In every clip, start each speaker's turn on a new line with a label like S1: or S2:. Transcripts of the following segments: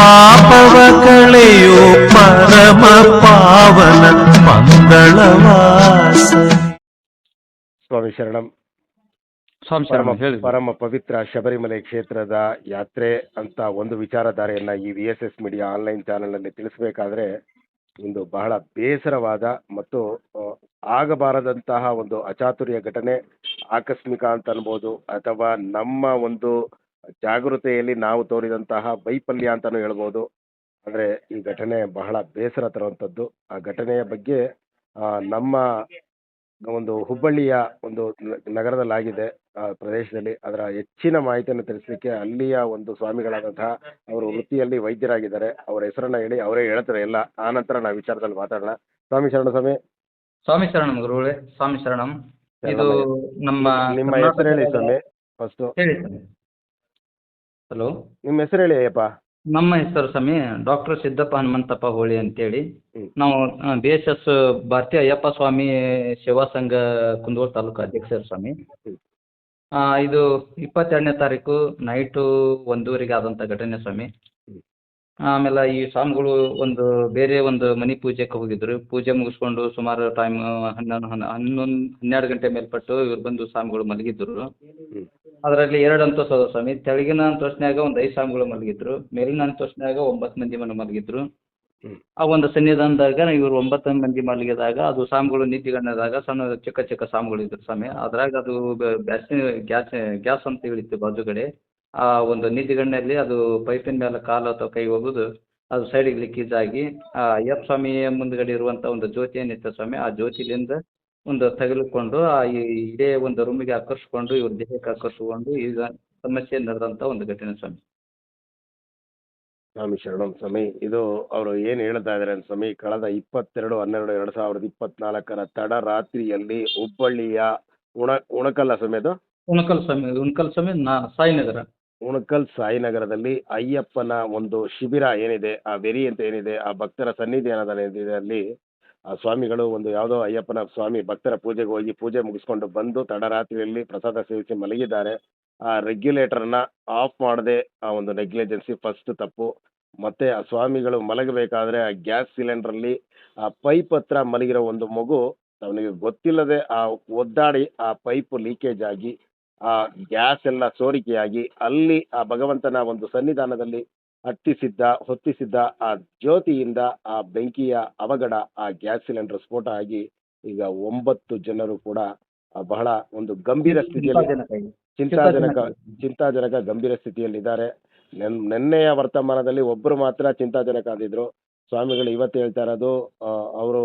S1: ಪಾಪವ ಕಳೆಯೋ ಪರಮ ಪಾವನ ಮಂಗಳವಾಸ.
S2: ಸ್ವಾಮಿ ಶರಣಂ.
S3: ಸ್ವಾಮಿ
S2: ಪರಮ
S3: ಶರಣ ಹೇಳಿ
S2: ಪರಮ ಪವಿತ್ರ ಶಬರಿಮಲೆ ಕ್ಷೇತ್ರದ ಯಾತ್ರೆ ಅಂತ ಒಂದು ವಿಚಾರಧಾರೆಯನ್ನ ಈ V S S media online ಚಾನೆಲ್ನಲ್ಲಿ ತಿಳಿಸಬೇಕಾದ್ರೆ ಇಂದು ಬಹಳ ಬೇಸರವಾದ ಮತ್ತು ಆಗಬಾರದಂತಹ ಒಂದು ಅಚಾತುರ್ಯ ಘಟನೆ ಆಕಸ್ಮಿಕ ಅಂತ ಅನ್ಬೋದು ಅಥವಾ ನಮ್ಮ ಒಂದು ಜಾಗೃತೆಯಲ್ಲಿ ನಾವು ತೋರಿದಂತಹ ವೈಫಲ್ಯ ಅಂತಾನೂ ಹೇಳ್ಬೋದು. ಅಂದ್ರೆ ಈ ಘಟನೆ ಬಹಳ ಬೇಸರ ತರುವಂಥದ್ದು. ಆ ಘಟನೆಯ ಬಗ್ಗೆ ನಮ್ಮ ಒಂದು ಹುಬ್ಬಳ್ಳಿಯ ಒಂದು ನಗರದಲ್ಲಾಗಿದೆ ಆ ಪ್ರದೇಶದಲ್ಲಿ. ಅದರ ಹೆಚ್ಚಿನ ಮಾಹಿತಿಯನ್ನು ತಿಳಿಸಲಿಕ್ಕೆ ಅಲ್ಲಿಯ ಒಂದು ಸ್ವಾಮಿಗಳಾದಂತಹ ಅವರು ವೃತ್ತಿಯಲ್ಲಿ ವೈದ್ಯರಾಗಿದ್ದಾರೆ. ಅವರ ಹೆಸರನ್ನ ಹೇಳಿ ಅವರೇ ಹೇಳ್ತಾರೆ ಎಲ್ಲ. ಆ ನಂತರ ನಾವು ವಿಚಾರದಲ್ಲಿ ಮಾತಾಡೋಣ. ಸ್ವಾಮಿ ಶರಣ ಸ್ವಾಮಿ.
S3: ಸ್ವಾಮಿ ಶರಣಂ ಗುರುಗಳೇ ಸ್ವಾಮಿ ಶರಣಂ. ಇದು ನಮ್ಮ
S2: ನಿಮ್ಮ ಹೆಸರು ಹೇಳಿ ಸ್ವಾಮಿ. ಫಸ್ಟು
S3: ಹೇಳಿ ಸ್ವಾಮಿ. ಹಲೋ
S2: ನಿಮ್ಮ ಹೆಸರು ಹೇಳಿ ಅಯ್ಯಪ್ಪ.
S3: ನಮ್ಮ ಹೆಸರು ಸ್ವಾಮಿ ಡಾಕ್ಟರ್ ಸಿದ್ದಪ್ಪ ಹನುಮಂತಪ್ಪ ಹೋಳಿ ಅಂತೇಳಿ. ನಾವು ಬಿ ಎಸ್ ಎಸ್ ಭಾರತೀಯ ಅಯ್ಯಪ್ಪ ಸ್ವಾಮಿ ಸೇವಾ ಸಂಘ ಕುಂದಗೋಳ ತಾಲೂಕು ಅಧ್ಯಕ್ಷರು ಸ್ವಾಮಿ. ಆ, ಇದು ಇಪ್ಪತ್ತೆರಡನೇ ತಾರೀಕು ನೈಟು ಒಂದೂವರೆಗೆ ಆದಂತ ಘಟನೆ ಸ್ವಾಮಿ. ಆಮೇಲೆ ಈ ಸ್ವಾಮಿಗಳು ಒಂದು ಬೇರೆ ಒಂದು ಮನಿ ಪೂಜೆಗೆ ಹೋಗಿದ್ರು. ಪೂಜೆ ಮುಗಿಸ್ಕೊಂಡು ಸುಮಾರು ಟೈಮ್ ಹನ್ನೊಂದು ಹನ್ನ- ಹನ್ನೊಂದು ಹನ್ನೆರಡು ಗಂಟೆ ಮೇಲ್ಪಟ್ಟು ಇವ್ರು ಬಂದು ಸ್ವಾಮಿಗಳು ಮಲಗಿದ್ರು. ಅದರಲ್ಲಿ ಎರಡು ಅಂತಸ್ತು ಸ್ವಾಮಿ. ತೆಳಗಿನ ಅಂತಸ್ತಿನ್ಯಾಗ ಒಂದು ಐದು ಸ್ವಾಮಿಗಳು ಮಲಗಿದ್ರು ಮೇಲಿನ ಅಂತಸ್ತಿನ್ಯಾಗ ಒಂಬತ್ತು ಮಂದಿ ಮನೆ ಮಲಗಿದ್ರು. ಆ ಒಂದು ಸನ್ನಿಧಾನದಾಗ ಇವ್ರು ಒಂಬತ್ತು ಮಂದಿ ಮಲಗಿದಾಗ ಅದು ಸ್ವಾಮಿಗಳು ನಿಂತಿಗೊಂಡಾಗ ಸಣ್ಣ ಚಿಕ್ಕ ಚಿಕ್ಕ ಸ್ವಾಮಿಗಳು ಇದ್ರು ಸ್ವಾಮಿ. ಅದ್ರಾಗ ಅದು ಬ್ಯಾಸಿ ಗ್ಯಾಸ್ ಗ್ಯಾಸ್ ಅಂತ ಹೇಳಿತ್ತು ಬಾಜುಗಡೆ. ಆ ಒಂದು ನಿಧಿಗಣ್ಣಲ್ಲಿ ಅದು ಪೈಪಿನ ಮೇಲೆ ಕಾಲು ಅಥವಾ ಕೈ ಹೋಗುದು ಅದು ಸೈಡಿಗೆ ಲೀಕೇಜ್ ಆಗಿ ಆ ಅಯ್ಯಪ್ಪ ಸ್ವಾಮಿಯ ಮುಂದ್ಗಡೆ ಇರುವಂತ ಒಂದು ಜ್ಯೋತಿ ಏನಿತ್ತು ಸ್ವಾಮಿ. ಆ ಜ್ಯೋತಿಲಿಂದ ಒಂದು ತೆಗೆದುಕೊಂಡು ಆ ಇದೇ ಒಂದು ರೂಮಿಗೆ ಆಕರ್ಷಿಕೊಂಡು ಇವ್ರ ದೇಹಕ್ಕೆ ಆಕರ್ಷಿಕೊಂಡು ಈಗ ಸಮಸ್ಯೆ ನಡೆದಂಥ ಒಂದು ಘಟನೆ ಸ್ವಾಮಿ.
S2: ಸ್ವಾಮಿ ಶರಣಂ ಸ್ವಾಮಿ ಇದು ಅವರು ಏನು ಹೇಳ್ತಾ ಇದಾರೆ ಸ್ವಾಮಿ ಕಳೆದ ಇಪ್ಪತ್ತೆರಡು ಹನ್ನೆರಡು ಎರಡ್ ಸಾವಿರದ ಇಪ್ಪತ್ನಾಲ್ಕರ ತಡರಾತ್ರಿಯಲ್ಲಿ ಹುಬ್ಬಳ್ಳಿಯ ಉಣ ಉಣಕಲ್ಲ ಸ್ವಾಮಿ ಅದು?
S3: ಉಣಕಲ್ ಸ್ವಾಮಿ ಉಣಕಲ್ ಸ್ವಾಮಿ ನಾ ಸಾಯಿನಗರ
S2: ಉಣಕಲ್ ಸಾಯಿನಗರದಲ್ಲಿ ಅಯ್ಯಪ್ಪನ ಒಂದು ಶಿಬಿರ ಏನಿದೆ ಆ ವೆರಿ ಅಂತ ಏನಿದೆ ಆ ಭಕ್ತರ ಸನ್ನಿಧಾನದ ಏನಿದೆ ಅಲ್ಲಿ ಆ ಸ್ವಾಮಿಗಳು ಒಂದು ಯಾವುದೋ ಅಯ್ಯಪ್ಪನ ಸ್ವಾಮಿ ಭಕ್ತರ ಪೂಜೆಗೆ ಹೋಗಿ ಪೂಜೆ ಮುಗಿಸ್ಕೊಂಡು ಬಂದು ತಡರಾತ್ರಿಯಲ್ಲಿ ಪ್ರಸಾದ ಸೇವಿಸಿ ಮಲಗಿದ್ದಾರೆ. ಆ ರೆಗ್ಯುಲೇಟರ್ನ ಆಫ್ ಮಾಡದೆ ಆ ಒಂದು ನೆಗ್ಲಿಜೆನ್ಸಿ ಫಸ್ಟ್ ತಪ್ಪು. ಮತ್ತೆ ಆ ಸ್ವಾಮಿಗಳು ಮಲಗಬೇಕಾದ್ರೆ ಆ ಗ್ಯಾಸ್ ಸಿಲಿಂಡ್ರಲ್ಲಿ ಆ ಪೈಪ್ ಹತ್ರ ಮಲಗಿರೋ ಒಂದು ಮಗು ಅವನಿಗೆ ಗೊತ್ತಿಲ್ಲದೆ ಆ ಒದ್ದಾಡಿ ಆ ಪೈಪ್ ಲೀಕೇಜ್ ಆಗಿ ಆ ಗ್ಯಾಸ್ ಎಲ್ಲ ಸೋರಿಕೆಯಾಗಿ ಅಲ್ಲಿ ಆ ಭಗವಂತನ ಒಂದು ಸನ್ನಿಧಾನದಲ್ಲಿ ಹತ್ತಿಸಿದ್ದ ಹೊತ್ತಿಸಿದ್ದ ಆ ಜ್ಯೋತಿಯಿಂದ ಆ ಬೆಂಕಿಯ ಅವಘಡ ಆ ಗ್ಯಾಸ್ ಸಿಲಿಂಡರ್ ಸ್ಫೋಟ ಆಗಿ ಈಗ ಒಂಬತ್ತು ಜನರು ಕೂಡ ಬಹಳ ಒಂದು ಗಂಭೀರ ಸ್ಥಿತಿಯಲ್ಲಿ ಚಿಂತಾಜನಕ ಚಿಂತಾಜನಕ. ಗಂಭೀರ ಸ್ಥಿತಿಯಲ್ಲಿದ್ದಾರೆ. ನೆನ್ನೆಯ ನಿನ್ನೆಯ ವರ್ತಮಾನದಲ್ಲಿ ಒಬ್ಬರು ಮಾತ್ರ ಚಿಂತಾಜನಕ ಅಂದಿದ್ರು. ಸ್ವಾಮಿಗಳು ಇವತ್ತು ಹೇಳ್ತಾ ಇರೋದು ಅವರು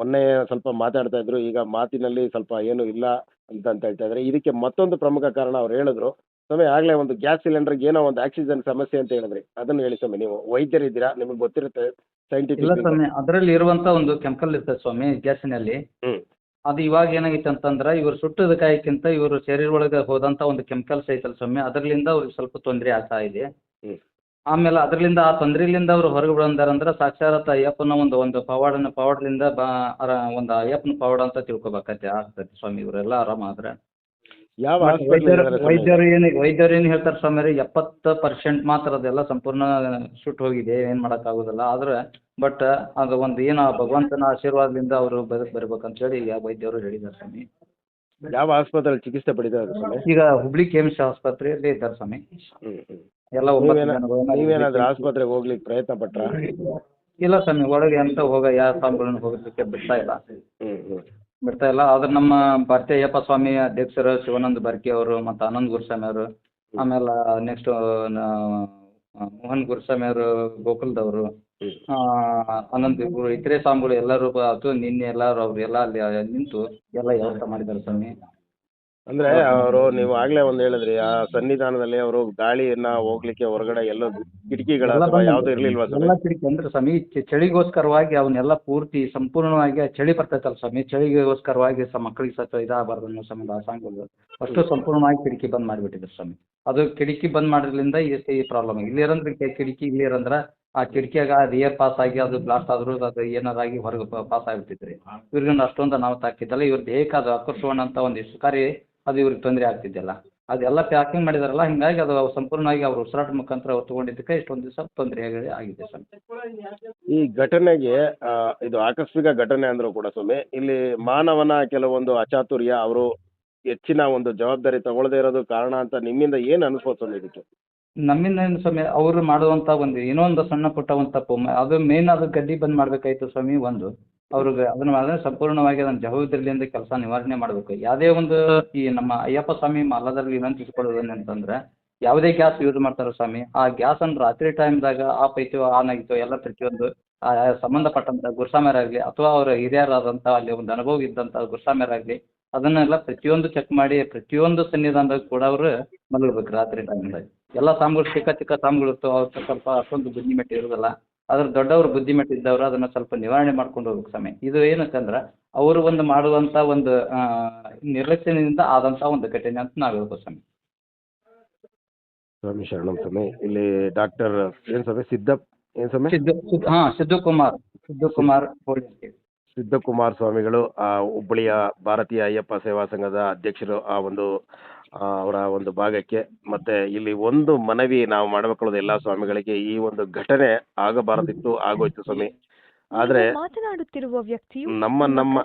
S2: ಮೊನ್ನೆ ಸ್ವಲ್ಪ ಮಾತಾಡ್ತಾ ಇದ್ರು. ಈಗ ಮಾತಿನಲ್ಲಿ ಸ್ವಲ್ಪ ಏನು ಇಲ್ಲ ಅಂತ ಅಂತ ಹೇಳ್ತಾ ಇದ್ದಾರೆ. ಇದಕ್ಕೆ ಮತ್ತೊಂದು ಪ್ರಮುಖ ಕಾರಣ ಅವ್ರು ಹೇಳಿದ್ರು. ಸ್ವಾಮಿ ಆಗ್ಲೇ ಒಂದು ಗ್ಯಾಸ್ ಸಿಲಿಂಡರ್ಗೆ ಏನೋ ಒಂದು ಆಕ್ಸಿಜನ್ ಸಮಸ್ಯೆ ಅಂತ ಹೇಳಿದ್ರಿ. ಅದನ್ನು ಹೇಳಿ ಸ್ವಾಮಿ ನೀವು ವೈದ್ಯರಿದ್ದೀರಾ? ನಿಮಗೆ ಗೊತ್ತಿರುತ್ತೆ
S3: ಇಲ್ಲ
S2: ಸೈಂಟಿಫಿಕ್
S3: ಸ್ವಾಮಿ ಅದರಲ್ಲಿ ಇರುವಂತ ಒಂದು ಕೆಮಿಕಲ್ ಇರ್ತದೆ ಸ್ವಾಮಿ ಗ್ಯಾಸಿನಲ್ಲಿ. ಅದು ಇವಾಗ ಏನಾಗೈತೆ ಅಂತಂದ್ರೆ ಇವರು ಸುಟ್ಟದ ಕಾಯಕ್ಕಿಂತ ಇವರು ಶರೀರ ಒಳಗೆ ಹೋದಂತ ಒಂದು ಕೆಮಿಕಲ್ಸ್ ಐತಲ್ಲ ಸ್ವಾಮಿ ಅದರಿಂದ ಅವ್ರಿಗೆ ಸ್ವಲ್ಪ ತೊಂದರೆ ಆಗ್ತಾ ಇದೆ. ಆಮೇಲೆ ಅದರಿಂದ ಆ ತೊಂದರೆಲಿಂದ ಅವ್ರು ಹೊರಗೆ ಬಂದಾರಂದ್ರೆ ಸಾಕ್ಷಾತ್ ಅಯ್ಯಪ್ಪನ ಒಂದು ಒಂದು ಪವಾಡನ ಪವಾಡದಿಂದ ಬಾ ಅರ ಒಂದು ಅಯ್ಯಪ್ಪನ ಪವಾಡ ಅಂತ ತಿಳ್ಕೊಬೇಕಾಗ್ತದೆ ಆಗ್ತದೆ ಸ್ವಾಮಿ ಇವರೆಲ್ಲ ಆರಾಮ ಆದ್ರೆ
S2: ಯಾವ
S3: ವೈದ್ಯರು ವೈದ್ಯರು ಏನು ವೈದ್ಯರು ಏನು ಹೇಳ್ತಾರೆ ಸ್ವಾಮಿ ಎಪ್ಪತ್ತು ಪರ್ಸೆಂಟ್ ಮಾತ್ರ ಅದೆಲ್ಲ ಸಂಪೂರ್ಣ ಸುಟ್ಟು ಹೋಗಿದೆ ಏನು ಮಾಡೋಕ್ಕಾಗೋದಿಲ್ಲ. ಆದ್ರೆ ಬಟ್ ಅದು ಒಂದು ಏನು ಆ ಭಗವಂತನ ಆಶೀರ್ವಾದದಿಂದ ಅವರು ಬದುಕು ಬರ್ಬೇಕಂತ ಹೇಳಿ ಈಗ ವೈದ್ಯರು ಹೇಳಿದ್ದಾರೆ ಸ್ವಾಮಿ.
S2: ಯಾವ ಆಸ್ಪತ್ರೆಯಲ್ಲಿ ಚಿಕಿತ್ಸೆ ಸ್ವಾಮಿ?
S3: ಈಗ ಹುಬ್ಳಿ ಕೆ ಎಂ ಸಿ ಆಸ್ಪತ್ರೆಯಲ್ಲಿ ಇದ್ದಾರೆ ಸ್ವಾಮಿ. ಎಲ್ಲ ಒಂಬತ್ತು
S2: ನೀವೇನ
S3: ಜನಗಳು
S2: ನೀವೇನಾದ್ರೂ ಆಸ್ಪತ್ರೆಗೆ ಹೋಗ್ಲಿಕ್ಕೆ ಪ್ರಯತ್ನ ಪಟ್ರ?
S3: ಇಲ್ಲ ಸ್ವಾಮಿ ಒಳಗೆ ಅಂತ ಹೋಗ ಯಾವ ಸ್ವಾಮಿಗಳನ್ನ ಹೋಗ್ಲಿಕ್ಕೆ ಬಿಡ್ತಾ ಇಲ್ಲ. ಬಿಡ್ತಾ ಇಲ್ಲ ಆದ್ರೆ ನಮ್ಮ ಭಾರತೀಯ ಅಯ್ಯಪ್ಪ ಸ್ವಾಮಿ ಅಧ್ಯಕ್ಷರು ಶಿವಾನಂದ ಬರ್ಕಿ ಅವರು ಮತ್ತು ಆನಂದ್ ಗುರುಸ್ವಾಮಿ ಅವರು, ಆಮೇಲೆ ನೆಕ್ಸ್ಟ್ ಮೋಹನ್ ಗುರುಸ್ವಾಮಿ ಅವರು. ಆನಂದ್ ಇವರು ಇತರೆ ಸ್ವಾಮಿಗಳು ಎಲ್ಲರೂ ಅದು ನಿನ್ನೆ ಎಲ್ಲರೂ ಅವ್ರು ಎಲ್ಲ ಅಲ್ಲಿ ನಿಂತು ಎಲ್ಲ ವ್ಯವಸ್ಥೆ ಮಾಡಿದ್ದಾರೆ ಸ್ವಾಮಿ
S2: ಅಂದ್ರೆ ಅವರು ನೀವು ಆಗ್ಲೇ ಒಂದ್ ಹೇಳಿದ್ರಿ ಆ ಸನ್ನಿಧಾನದಲ್ಲಿ ಅವರು ಗಾಳಿಯನ್ನ ಹೋಗ್ಲಿಕ್ಕೆ ಹೊರಗಡೆ ಎಲ್ಲ ಕಿಟಕಿಗಳ ಅಥವಾ ಯಾವ್ದು ಇರ್ಲಿಲ್ವಾ ಸ್ವಾಮಿ
S3: ಎಲ್ಲ ಕಿಟಕಿ ಅಂದ್ರೆ ಸ್ವಾಮಿ ಚ- ಚಳಿಗೋಸ್ಕರವಾಗಿ ಅವನ್ನೆಲ್ಲ ಪೂರ್ತಿ ಸಂಪೂರ್ಣವಾಗಿ ಆ ಚಳಿ ಬರ್ತೈತಲ್ಲ ಸ್ವಾಮಿ ಚಳಿಗೋಸ್ಕರವಾಗಿ ಸ ಮಕ್ಕಳಿಗೆ ಸ್ವಲ್ಪ ಇದಾಗಬಾರ್ದು ಅನ್ನೋ ಸಂಬಂಧ ಆ ಸಾಂಗ್ಗಳು ಅಷ್ಟು ಸಂಪೂರ್ಣವಾಗಿ ಕಿಟಕಿ ಬಂದ್ ಮಾಡಿಬಿಟ್ಟಿದ್ರು ಸ್ವಾಮಿ. ಅದು ಕಿಟಕಿ ಬಂದ್ ಮಾಡೋದ್ರಿಂದ ಈ ಈ ಪ್ರಾಬ್ಲಮ್ ಇಲ್ಲಿ ಇರಂದ್ರೆ ಕಿಟಕಿ ಇಲ್ಲಿ ಇರಂದ್ರೆ ಆ ಕಿಟಕಿಯಾಗ ಅದು ಏರ್ ಪಾಸ್ ಆಗಿ ಅದು ಬ್ಲಾಸ್ಟ್ ಆದ್ರೂ ಅದು ಏನಾರಾಗಿ ಹೊರಗೆ ಪಾಸ್ ಆಗಿಬಿಟ್ಟಿದ್ರಿ ಇವ್ರಿಗೊಂದು ಅಷ್ಟೊಂದು ನಾವು ತಾಕಿದ್ದಲ್ಲ ಇವ್ರ ದೇಹಕ್ಕೆ ಅದು ಆಕರ್ಷಣ ಅಂತ ಒಂದು ಸುಕಾರಿ ಅದು ಇವ್ರಿಗೆ ತೊಂದರೆ ಆಗ್ತಿದ್ದಿಲ್ಲ ಅದೆಲ್ಲ ಪ್ಯಾಕಿಂಗ್ ಮಾಡಿದಾರಲ್ಲ ಹಿಂಗಾಗಿ ಅದು ಸಂಪೂರ್ಣವಾಗಿ ಅವ್ರು ಉಸಿರಾಟ ಮುಖಾಂತರ ಅವ್ರು ತಗೊಂಡಿದ್ದಕ್ಕೆ ಇಷ್ಟೊಂದು ದಿವಸ ತೊಂದರೆ ಆಗಿ ಆಗಿದೆ ಸ್ವಾಮಿ
S2: ಈ ಘಟನೆಗೆ ಆ, ಇದು ಆಕಸ್ಮಿಕ ಘಟನೆ ಅಂದ್ರೂ ಕೂಡ ಸ್ವಾಮಿ ಇಲ್ಲಿ ಮಾನವನ ಕೆಲವೊಂದು ಅಚಾತುರ್ಯ ಅವರು ಹೆಚ್ಚಿನ ಒಂದು ಜವಾಬ್ದಾರಿ ತಗೊಳ್ಳದೇ ಇರೋದು ಕಾರಣ ಅಂತ ನಿಮ್ಮಿಂದ ಏನು ಅನಿಸ್ಬೋದು ಸ್ವಾಮಿ ಇದಕ್ಕೆ?
S3: ನಮ್ಮಿಂದ ಏನು ಸ್ವಾಮಿ ಅವರು ಮಾಡುವಂತ ಒಂದು ಏನೋ ಒಂದು ಸಣ್ಣ ಪುಟ್ಟ ಒಂದು ತಪ್ಪು. ಮ- ಅದು ಮೇನ್ ಅದು ಗಡ್ಡಿ ಬಂದ್ ಮಾಡ್ಬೇಕಾಯ್ತು ಸ್ವಾಮಿ ಒಂದು. ಅವ್ರಿಗೆ ಅದನ್ನ ಸಂಪೂರ್ಣವಾಗಿ ಅದನ್ನ ಜವಾಬ್ದಾರಿಯಿಂದ ಕೆಲಸ ನಿವಾರಣೆ ಮಾಡಬೇಕು. ಯಾವುದೇ ಒಂದು ಈ ನಮ್ಮ ಅಯ್ಯಪ್ಪ ಸ್ವಾಮಿ ಮಾಲಾದಲ್ಲಿ ವಿನಂತಿಸಿಕೊಳ್ಳೋದೇನು ಅಂದ್ರ ಯಾವುದೇ ಗ್ಯಾಸ್ ಯೂಸ್ ಮಾಡ್ತಾರೋ ಸ್ವಾಮಿ, ಆ ಗ್ಯಾಸನ್ನು ರಾತ್ರಿ ಟೈಮ್ದಾಗ ಆಫ್ ಐತೋ ಆನ್ ಆಗಿತ್ತೋ, ಎಲ್ಲ ಪ್ರತಿಯೊಂದು, ಆ ಸಂಬಂಧಪಟ್ಟಂಥ ಗುರ್ಸಾಮ್ಯರಾಗಲಿ ಅಥವಾ ಅವರ ಹಿರಿಯರಾದಂಥ ಅಲ್ಲಿ ಒಂದು ಅನುಭವ ಇದ್ದಂತ ಗುರ್ಸಾಮ್ಯರಾಗಲಿ ಅದನ್ನೆಲ್ಲ ಪ್ರತಿಯೊಂದು ಚೆಕ್ ಮಾಡಿ ಪ್ರತಿಯೊಂದು ಸನ್ನಿಧಾನದಾಗ ಕೂಡ ಅವರು ಮಲಗಬೇಕು ರಾತ್ರಿ ಟೈಮ್ದಾಗ ಎಲ್ಲ ಸಾಮ್ಗಳು ಚಿಕ್ಕ ಚಿಕ್ಕ ಸಾಮ್ಗಳು ಇರ್ತವೆ ಅವಕ್ಕೆ ಸ್ವಲ್ಪ ಅಷ್ಟೊಂದು ಬುದ್ಧಿಮೆಟ್ಟು ಇರೋದಿಲ್ಲ ಅದ್ರ ದೊಡ್ಡವರು ಬುದ್ಧಿಮಟ್ಟ ಇದ್ದವರು ಅದನ್ನ ಸ್ವಲ್ಪ ನಿವಾರಣೆ ಮಾಡ್ಕೊಂಡು ಹೋಗ್ಬೇಕು ಸ್ವಾಮಿ. ಇದು ಏನಂತಂದ್ರೆ ಅವರು ಒಂದು ಮಾಡುವಂತ ಒಂದು ಆ, ನಿರ್ಲಕ್ಷ್ಯದಿಂದ ಆದಂತ ಒಂದು ಘಟನೆ ಅಂತ ನಾವು ಹೇಳ್ಬೋದು ಸ್ವಾಮಿ.
S2: ಸ್ವಾಮಿ ಶರಣಂ ಸ್ವಾಮಿ. ಇಲ್ಲಿ ಡಾಕ್ಟರ್ ಏನು ಸ್ವಾಮಿ? ಸಿದ್ದಪ್ ಏನು ಸ್ವಾಮಿ?
S3: ಸಿದ್ದು ಹಾಂ ಸಿದ್ದು ಕುಮಾರ್ ಸಿದ್ದು ಕುಮಾರ್
S2: ಸಿದ್ದಕುಮಾರ್ ಸ್ವಾಮಿಗಳು ಆ ಹುಬ್ಬಳ್ಳಿಯ ಭಾರತೀಯ ಅಯ್ಯಪ್ಪ ಸೇವಾ ಸಂಘದ ಅಧ್ಯಕ್ಷರು ಆ ಒಂದು ಅವರ ಒಂದು ಭಾಗಕ್ಕೆ. ಮತ್ತೆ ಇಲ್ಲಿ ಒಂದು ಮನವಿ ನಾವು ಮಾಡಬೇಕಾದ ಎಲ್ಲ ಸ್ವಾಮಿಗಳಿಗೆ ಈ ಒಂದು ಘಟನೆ ಆಗಬಾರದಿತ್ತು ಆಗೋಯ್ತು ಸ್ವಾಮಿ. ಆದ್ರೆ
S4: ಮಾತನಾಡುತ್ತಿರುವ ವ್ಯಕ್ತಿಯು
S2: ನಮ್ಮ
S4: ನಮ್ಮ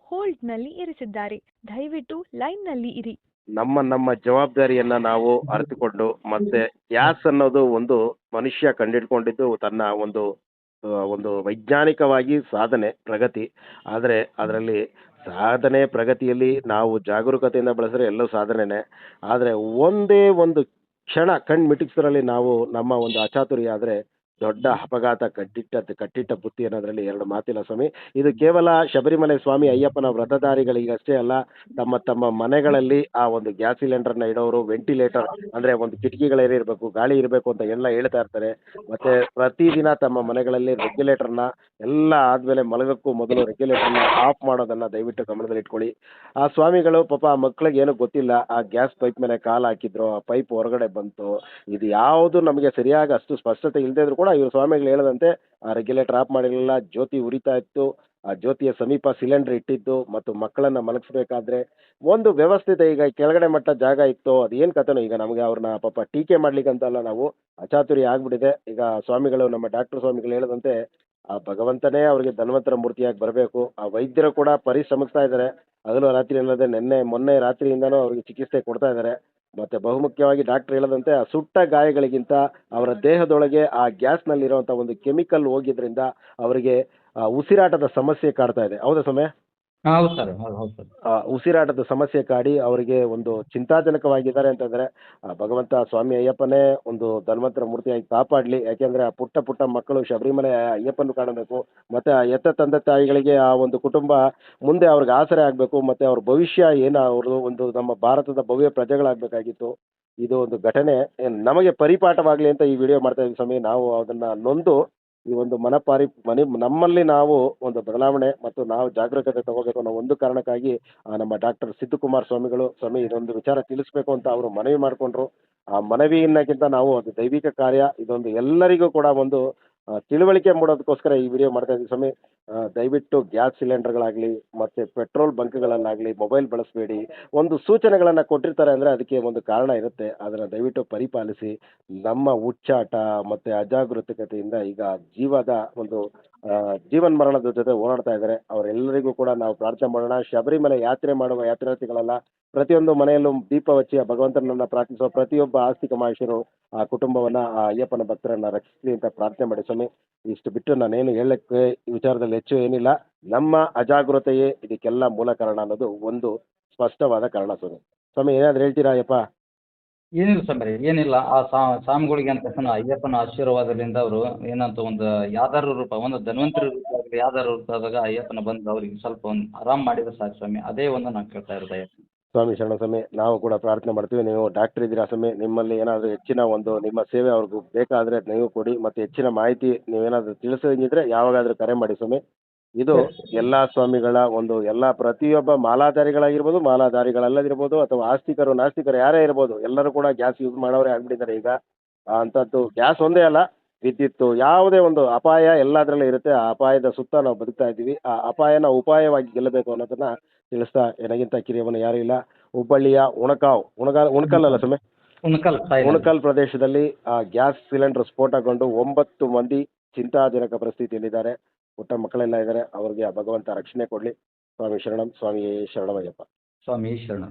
S4: ಹೋಲ್ಡ್ನಲ್ಲಿ ಇರಿಸಿದ್ದಾರೆ. ದಯವಿಟ್ಟು ಲೈನ್ನಲ್ಲಿ ಇರಿ.
S2: ನಮ್ಮ ನಮ್ಮ ಜವಾಬ್ದಾರಿಯನ್ನ ನಾವು ಅರಿತುಕೊಂಡು ಮತ್ತೆ ಗ್ಯಾಸ್ ಅನ್ನೋದು ಒಂದು ಮನುಷ್ಯ ಕಂಡಿಡ್ಕೊಂಡಿದ್ದು ತನ್ನ ಒಂದು ಒಂದು ವೈಜ್ಞಾನಿಕವಾಗಿ ಸಾಧನೆ, ಪ್ರಗತಿ. ಆದರೆ ಅದರಲ್ಲಿ ಸಾಧನೆ, ಪ್ರಗತಿಯಲ್ಲಿ ನಾವು ಜಾಗರೂಕತೆಯಿಂದ ಬಳಸಿದ್ರೆ ಎಲ್ಲೂ ಸಾಧನೆನೇ. ಆದರೆ ಒಂದೇ ಒಂದು ಕ್ಷಣ ಕಣ್ಣು ಮಿಟಿಕ್ಸರಲ್ಲಿ ನಾವು ನಮ್ಮ ಒಂದು ಅಚಾತುರ್ಯ ಆದರೆ ದೊಡ್ಡ ಅಪಘಾತ ಕಟ್ಟಿಟ್ಟ ಕಟ್ಟಿಟ್ಟ ಬುತ್ತಿ ಅನ್ನೋದ್ರಲ್ಲಿ ಎರಡು ಮಾತಿಲ್ಲ ಸ್ವಾಮಿ. ಇದು ಕೇವಲ ಶಬರಿಮಲೆ ಸ್ವಾಮಿ ಅಯ್ಯಪ್ಪನ ವ್ರತಧಾರಿಗಳಿಗಷ್ಟೇ ಅಲ್ಲ ತಮ್ಮ ತಮ್ಮ ಮನೆಗಳಲ್ಲಿ ಆ ಒಂದು ಗ್ಯಾಸ್ ಸಿಲಿಂಡರ್ನ ಇಡೋರು ವೆಂಟಿಲೇಟರ್ ಅಂದ್ರೆ ಒಂದು ಕಿಟಕಿಗಳೇ ಇರಬೇಕು ಗಾಳಿ ಇರಬೇಕು ಅಂತ ಎಲ್ಲ ಹೇಳ್ತಾ ಇರ್ತಾರೆ. ಮತ್ತೆ ಪ್ರತಿದಿನ ತಮ್ಮ ಮನೆಗಳಲ್ಲಿ ರೆಗ್ಯುಲೇಟರ್ನ ಎಲ್ಲ ಆದ್ಮೇಲೆ ಮಲಗಕ್ಕೂ ಮೊದಲು ರೆಗ್ಯುಲೇಟರ್ನ ಆಫ್ ಮಾಡೋದನ್ನ ದಯವಿಟ್ಟು ಗಮನದಲ್ಲಿ ಇಟ್ಕೊಳ್ಳಿ. ಆ ಸ್ವಾಮಿಗಳು ಪಾಪ ಆ ಮಕ್ಳಿಗೆ ಏನೂ ಗೊತ್ತಿಲ್ಲ ಆ ಗ್ಯಾಸ್ ಪೈಪ್ ಮೇಲೆ ಕಾಲು ಹಾಕಿದ್ರು ಆ ಪೈಪ್ ಹೊರಗಡೆ ಬಂತು ಇದು ಯಾವುದು ನಮಗೆ ಸರಿಯಾಗಿ ಅಷ್ಟು ಸ್ಪಷ್ಟತೆ ಇಲ್ಲದೇ ಇದ್ರು ಕೂಡ ಇವರು ಸ್ವಾಮಿಗಳು ಹೇಳದಂತೆ, ಆ ರೆಗ್ಯುಲೇಟರ್ ಆಫ್ ಮಾಡಿರಲಿಲ್ಲ, ಜ್ಯೋತಿ ಉರಿತಾ ಇತ್ತು, ಆ ಜ್ಯೋತಿಯ ಸಮೀಪ ಸಿಲಿಂಡರ್ ಇಟ್ಟಿದ್ದು ಮತ್ತು ಮಕ್ಕಳನ್ನ ಮಲಗಿಸ್ಬೇಕಾದ್ರೆ ಒಂದು ವ್ಯವಸ್ಥಿತ ಈಗ ಕೆಳಗಡೆ ಮಟ್ಟ ಜಾಗ ಇತ್ತು ಅದೇನು ಕಥೆನೋ, ಈಗ ನಮಗೆ ಅವ್ರನ್ನ ಪಾಪ ಟೀಕೆ ಮಾಡ್ಲಿಕ್ಕೆ ಅಂತಲ್ಲ ನಾವು, ಅಚಾತುರಿ ಆಗ್ಬಿಟ್ಟಿದೆ. ಈಗ ಸ್ವಾಮಿಗಳು, ನಮ್ಮ ಡಾಕ್ಟರ್ ಸ್ವಾಮಿಗಳು ಹೇಳದಂತೆ, ಆ ಭಗವಂತನೇ ಅವರಿಗೆ ಧನ್ವಂತರ ಮೂರ್ತಿಯಾಗಿ ಬರಬೇಕು. ಆ ವೈದ್ಯರು ಕೂಡ ಪರಿಶ್ರಮಿಸ್ತಾ ಇದ್ದಾರೆ. ಹಗಲು ರಾತ್ರಿ ಅನ್ನೋದೇ ನಿನ್ನೆ, ಮೊನ್ನೆ ರಾತ್ರಿಯಿಂದನೂ ಅವರಿಗೆ ಚಿಕಿತ್ಸೆ ಕೊಡ್ತಾ ಇದ್ದಾರೆ. ಮತ್ತೆ ಬಹುಮುಖ್ಯವಾಗಿ ಡಾಕ್ಟರ್ ಹೇಳದಂತೆ ಆ ಸುಟ್ಟ ಗಾಯಗಳಿಗಿಂತ ಅವರ ದೇಹದೊಳಗೆ ಆ ಗ್ಯಾಸ್ನಲ್ಲಿರುವಂಥ ಒಂದು ಕೆಮಿಕಲ್ ಹೋಗಿದ್ರಿಂದ ಅವರಿಗೆ ಉಸಿರಾಟದ ಸಮಸ್ಯೆ ಕಾಡ್ತಾ ಇದೆ. ಹೌದಾ ಸಮಯ?
S3: ಹೌದು ಸರ್
S2: ಉಸಿರಾಟದ ಸಮಸ್ಯೆ ಕಾಡಿ ಅವರಿಗೆ ಒಂದು ಚಿಂತಾಜನಕವಾಗಿದ್ದಾರೆ ಅಂತಂದ್ರೆ ಭಗವಂತ ಸ್ವಾಮಿ ಅಯ್ಯಪ್ಪನೇ ಒಂದು ಧನ್ವಂತರ ಮೂರ್ತಿಯಾಗಿ ಕಾಪಾಡ್ಲಿ. ಯಾಕೆಂದ್ರೆ ಆ ಪುಟ್ಟ ಪುಟ್ಟ ಮಕ್ಕಳು ಶಬರಿಮಲೆ ಅಯ್ಯಪ್ಪನ ಕಾಣಬೇಕು, ಮತ್ತೆ ಆ ಎತ್ತ ತಂದೆ ತಾಯಿಗಳಿಗೆ ಆ ಒಂದು ಕುಟುಂಬ ಮುಂದೆ ಅವ್ರಿಗೆ ಆಸರೆ ಆಗಬೇಕು, ಮತ್ತೆ ಅವ್ರ ಭವಿಷ್ಯ ಏನು, ಅವ್ರದ್ದು ಒಂದು ನಮ್ಮ ಭಾರತದ ಭವ್ಯ ಪ್ರಜೆಗಳಾಗ್ಬೇಕಾಗಿತ್ತು. ಇದು ಒಂದು ಘಟನೆ. ನಮಗೆ ಪರಿಪಾಠವಾಗಲಿ ಅಂತ ಈ ವಿಡಿಯೋ ಮಾಡ್ತಾ ಇದ್ದೀವಿ ಸ್ವಾಮಿ ನಾವು ಅದನ್ನ ನೊಂದು ಈ ಒಂದು ಮನಪಾರಿ ಮನೆ ನಮ್ಮಲ್ಲಿ ನಾವು ಒಂದು ಬದಲಾವಣೆ ಮತ್ತು ನಾವು ಜಾಗರೂಕತೆ ತಗೋಬೇಕು ಅನ್ನೋ ಒಂದು ಕಾರಣಕ್ಕಾಗಿ ನಮ್ಮ ಡಾಕ್ಟರ್ ಸಿದ್ದುಕುಮಾರ್ ಸ್ವಾಮಿಗಳು ಸ್ವಾಮಿ ಇದೊಂದು ವಿಚಾರ ತಿಳಿಸ್ಬೇಕು ಅಂತ ಅವರು ಮನವಿ ಮಾಡಿಕೊಂಡ್ರು. ಆ ಮನವಿಯನ್ನಕ್ಕಿಂತ ನಾವು ಅದು ದೈವಿಕ ಕಾರ್ಯ, ಇದೊಂದು ಎಲ್ಲರಿಗೂ ಕೂಡ ಒಂದು ತಿಳುವಳಿಕೆ ಮಾಡೋದಕ್ಕೋಸ್ಕರ ಈ ವಿಡಿಯೋ ಮಾಡ್ತಾ ಇದ್ದೀವಿ ಸ್ವಾಮಿ ದಯವಿಟ್ಟು ಗ್ಯಾಸ್ ಸಿಲಿಂಡರ್ಗಳಾಗಲಿ, ಮತ್ತು ಪೆಟ್ರೋಲ್ ಬಂಕ್ಗಳನ್ನಾಗಲಿ, ಮೊಬೈಲ್ ಬಳಸಬೇಡಿ. ಒಂದು ಸೂಚನೆಗಳನ್ನು ಕೊಟ್ಟಿರ್ತಾರೆ ಅಂದರೆ ಅದಕ್ಕೆ ಒಂದು ಕಾರಣ ಇರುತ್ತೆ. ಅದನ್ನು ದಯವಿಟ್ಟು ಪರಿಪಾಲಿಸಿ. ನಮ್ಮ ಹುಚ್ಚಾಟ ಮತ್ತು ಅಜಾಗರೂಕತೆಯಿಂದ ಈಗ ಜೀವದ ಒಂದು ಜೀವನ್ ಮರಣದ ಜೊತೆ ಓಡಾಡ್ತಾ ಇದ್ದಾರೆ. ಅವರೆಲ್ಲರಿಗೂ ಕೂಡ ನಾವು ಪ್ರಾರ್ಥನೆ ಮಾಡೋಣ. ಶಬರಿಮಲೆ ಯಾತ್ರೆ ಮಾಡುವ ಯಾತ್ರಾರ್ಥಿಗಳೆಲ್ಲ, ಪ್ರತಿಯೊಂದು ಮನೆಯಲ್ಲೂ ದೀಪ ಹಚ್ಚಿ ಆ ಭಗವಂತನನ್ನ ಪ್ರಾರ್ಥಿಸುವ ಪ್ರತಿಯೊಬ್ಬ ಆಸ್ತಿಕ ಮಹಿಷರು ಆ ಕುಟುಂಬವನ್ನ, ಆ ಅಯ್ಯಪ್ಪನ ಭಕ್ತರನ್ನ ರಕ್ಷಿಸಲಿ ಅಂತ ಪ್ರಾರ್ಥನೆ ಮಾಡಿ ಸ್ವಾಮಿ. ಇಷ್ಟು ಬಿಟ್ಟು ನಾನೇನು ಹೇಳಕ್ಕೆ ಈ ವಿಚಾರದಲ್ಲಿ ಹೆಚ್ಚು ಏನಿಲ್ಲ. ನಮ್ಮ ಅಜಾಗ್ರತೆಯೇ ಇದಕ್ಕೆಲ್ಲ ಮೂಲ ಕಾರಣ ಅನ್ನೋದು ಒಂದು ಸ್ಪಷ್ಟವಾದ ಕಾರಣ ಸ್ವಾಮಿ. ಸ್ವಾಮಿ, ಏನಾದ್ರು ಹೇಳ್ತೀರಾ ಅಯ್ಯಪ್ಪ?
S3: ಏನಿಲ್ಲ ಸ್ವಾಮಿ ಏನಿಲ್ಲ. ಆ ಸ್ವಾಮಿಗಳಿಗೆ ಅಂತ ಅಯ್ಯಪ್ಪನ ಆಶೀರ್ವಾದದಿಂದ ಅವರು ಏನಂತ ಒಂದು ಯಾದಾರು ರೂಪ, ಒಂದು ಧನ್ವಂತರಿ ರೂಪ ಯಾವ್ದಾರ ರೂಪದಾಗ ರೂಪ ಆದಾಗ ಅಯ್ಯಪ್ಪನ ಬಂದು ಅವ್ರಿಗೆ ಸ್ವಲ್ಪ ಒಂದು ಆರಾಮ್ ಮಾಡಿದ್ರೆ ಸಾಕು ಸ್ವಾಮಿ. ಅದೇ ಒಂದು ನಾನು ಕೇಳ್ತಾ ಇರೋದು
S2: ಸ್ವಾಮಿ ಶರಣ ಸ್ವಾಮಿ, ನಾವು ಕೂಡ ಪ್ರಾರ್ಥನೆ ಮಾಡ್ತೀವಿ. ನೀವು ಡಾಕ್ಟರ್ ಇದ್ದೀರಾ ಸ್ವಾಮಿ? ನಿಮ್ಮಲ್ಲಿ ಏನಾದರೂ ಹೆಚ್ಚಿನ ಒಂದು ನಿಮ್ಮ ಸೇವೆ ಅವ್ರಿಗೂ ಬೇಕಾದರೆ ನೀವು ಕೊಡಿ. ಮತ್ತು ಹೆಚ್ಚಿನ ಮಾಹಿತಿ ನೀವೇನಾದರೂ ತಿಳಿಸೋಂಗಿದ್ರೆ ಯಾವಾಗಾದರೂ ಕರೆ ಮಾಡಿ ಸ್ವಾಮಿ. ಇದು ಎಲ್ಲಾ ಸ್ವಾಮಿಗಳ ಒಂದು ಎಲ್ಲಾ ಪ್ರತಿಯೊಬ್ಬ ಮಾಲಾಧಾರಿಗಳಾಗಿರ್ಬೋದು ಮಾಲಾಧಾರಿಗಳಲ್ಲದಿರ್ಬೋದು ಅಥವಾ ಆಸ್ತಿಕರು ನಾಸ್ತಿಕರು ಯಾರೇ ಇರ್ಬೋದು ಎಲ್ಲರೂ ಕೂಡ ಗ್ಯಾಸ್ ಯೂಸ್ ಮಾಡೋರೇ ಆಗ್ಬಿಟ್ಟಿದ್ದಾರೆ ಈಗ. ಅಂಥದ್ದು ಗ್ಯಾಸ್ ಒಂದೇ ಅಲ್ಲ ವಿದ್ಯುತ್ತು ಯಾವುದೇ ಒಂದು ಅಪಾಯ ಎಲ್ಲದರಲ್ಲೂ ಇರುತ್ತೆ. ಆ ಅಪಾಯದ ಸುತ್ತ ನಾವು ಬದುಕ್ತಾ ಇದ್ದೀವಿ. ಆ ಅಪಾಯನ ಉಪಾಯವಾಗಿ ಗೆಲ್ಲಬೇಕು ಅನ್ನೋದನ್ನ ತಿಳಿಸ್ತಾ ನನಗಿಂತ ಕಿರಿಯವನು ಯಾರೂ ಇಲ್ಲ. ಹುಬ್ಬಳ್ಳಿಯ ಉಣಕಾವ್ ಉಣಗಾಲ್ ಉಣಕಲ್ ಅಲ್ಲ ಸ್ವಾಮಿ?
S3: ಉಣಕಲ್
S2: ಉಣಕಲ್ ಪ್ರದೇಶದಲ್ಲಿ ಆ ಗ್ಯಾಸ್ ಸಿಲಿಂಡರ್ ಸ್ಫೋಟಗೊಂಡು ಒಂಬತ್ತು ಮಂದಿ ಚಿಂತಾಜನಕ ಪರಿಸ್ಥಿತಿಯಲ್ಲಿದ್ದಾರೆ. ಪುಟ್ಟ ಮಕ್ಕಳೆಲ್ಲ ಇದ್ದಾರೆ ಅವ್ರಿಗೆ ಭಗವಂತ ರಕ್ಷಣೆ ಕೊಡಲಿ. ಸ್ವಾಮಿ ಶರಣಂ ಸ್ವಾಮಿ ಶರಣಮಯ್ಯಪ್ಪ.
S3: ಸ್ವಾಮಿ ಶರಣ.